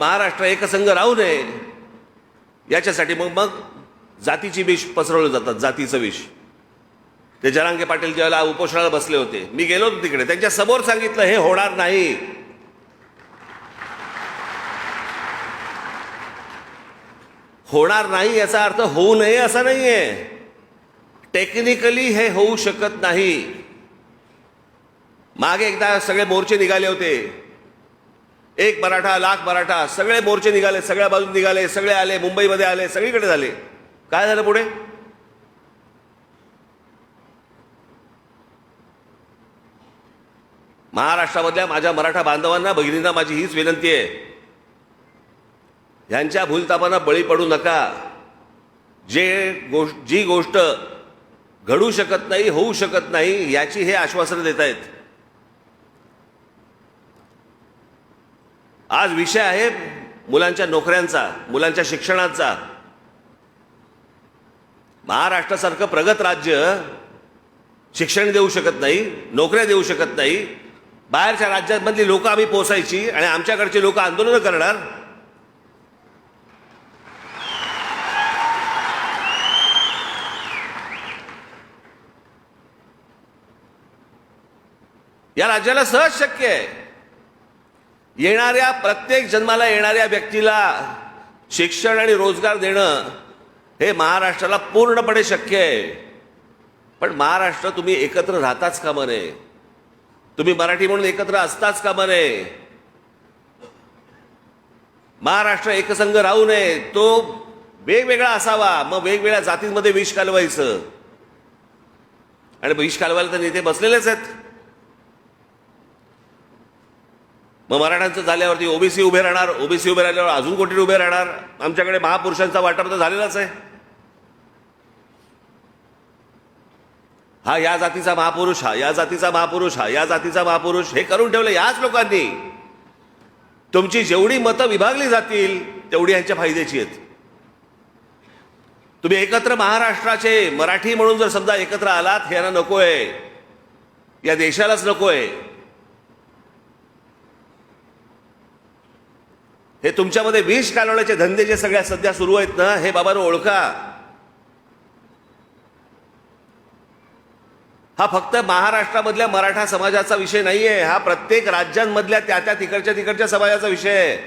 महाराष्ट्र एकसंघ राहू नये. याच्यासाठी मग मग जातीची विष पसरवलं जातात जातीचं विष. ते जरांगे पाटील ज्यावेळेला उपोषणाला बसले होते. मी गेलो होतो तिकडे. त्यांच्यासमोर सांगितलं हे होणार नाही. होणार नाही याचा अर्थ होऊ नये असा नाहीये. टेक्निकली हे होऊ शकत नाही. मागे एकदा सगळे मोर्चे निघाले होते. एक मराठा लाख मराठा सगळे मोर्चे निघाले सगळ्या बाजून निघाले सगळे आले मुंबईमध्ये आले सगळीकडे झाले. काय झालं पुढे? महाराष्ट्रामधल्या माझ्या मराठा बांधवांना भगिनींना माझी हीच विनंती आहे. ह्यांच्या भूलतापांना बळी पडू नका. जे गोष्ट जी गोष्ट घडू शकत नाही होऊ शकत नाही याची हे आश्वासनं देत आहेत आज विषय आहे मुलांच्या नोकऱ्यांचा मुलांच्या शिक्षणाचा. महाराष्ट्रासारखं प्रगत राज्य शिक्षण देऊ शकत नाही नोकऱ्या देऊ शकत नाही. बाहेरच्या राज्यांमधली लोक आम्ही पोचायची आणि आमच्याकडची लोक आंदोलनं करणार. या राज्याला सहज शक्य आहे. येणाऱ्या प्रत्येक जन्माला येणाऱ्या व्यक्तीला शिक्षण आणि रोजगार देणं हे महाराष्ट्राला पूर्णपणे शक्य आहे. पण महाराष्ट्र तुम्ही एकत्र राहताच कामा नये तुम्ही मराठी म्हणून एकत्र असताच कामा नये महाराष्ट्र एकसंघ राहू नये तो वेगवेगळा असावा. मग वेगवेगळ्या जातींमध्ये विष कालवायचं. आणि विष कालवायला तर नेते बसलेलेच आहेत. मग मराठ्यांचं झाल्यावरती ओबीसी उभे राहणार ओबीसी उभे राहिल्यावर अजून कोठे उभे राहणार? आमच्याकडे महापुरुषांचा वाटप तर झालेलाच आहे. हा या जातीचा महापुरुष हा या जातीचा महापुरुष हा या जातीचा महापुरुष हे करून ठेवलं याच लोकांनी. तुमची जेवढी मतं विभागली जातील तेवढी यांच्या फायद्याची आहेत. तुम्ही एकत्र महाराष्ट्राचे मराठी म्हणून जर समजा एकत्र आलात हे यांना नकोय. या देशालाच नकोय. हे तुमच्यामध्ये विष कालवण्याचे धंदे जे सगळ्या सध्या सुरू आहेत ना हे बाबांनो ओळखा. हा फक्त महाराष्ट्रामधल्या मराठा समाजाचा विषय नाहीये हा प्रत्येक राज्यांमधल्या त्या त्या तिकडच्या तिकडच्या समाजाचा विषय आहे.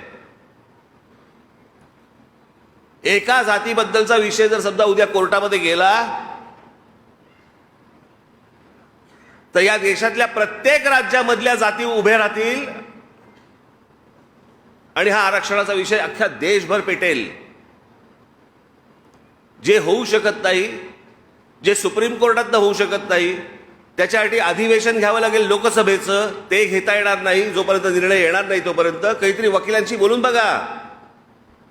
एका जातीबद्दलचा विषय जर समजा उद्या कोर्टामध्ये गेला तर या देशातल्या प्रत्येक राज्यामधल्या जाती उभे राहतील आणि हा आरक्षणाचा विषय अख्ख्या देशभर पेटेल. जे होऊ शकत नाही जे सुप्रीम कोर्टातनं होऊ शकत नाही त्याच्यासाठी अधिवेशन घ्यावं लागेल लोकसभेचं ते घेता येणार नाही जोपर्यंत निर्णय येणार नाही तोपर्यंत. काहीतरी वकिलांशी बोलून बघा.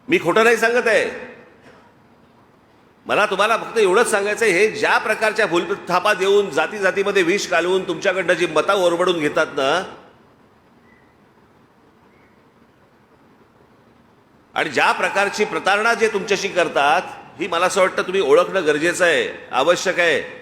मी खोटं नाही सांगत आहे. मला तुम्हाला फक्त एवढंच सांगायचं आहे हे ज्या प्रकारच्या भूलथापा देऊन जाती जातीमध्ये विष घालवून तुमच्याकडनं जी मता ओरबडून घेतात ना आणि ज्या प्रकारची प्रतारणा जे तुमच्याशी करतात ही मला असं वाटतं तुम्ही ओळखणं गरजेचं आहे आवश्यक आहे.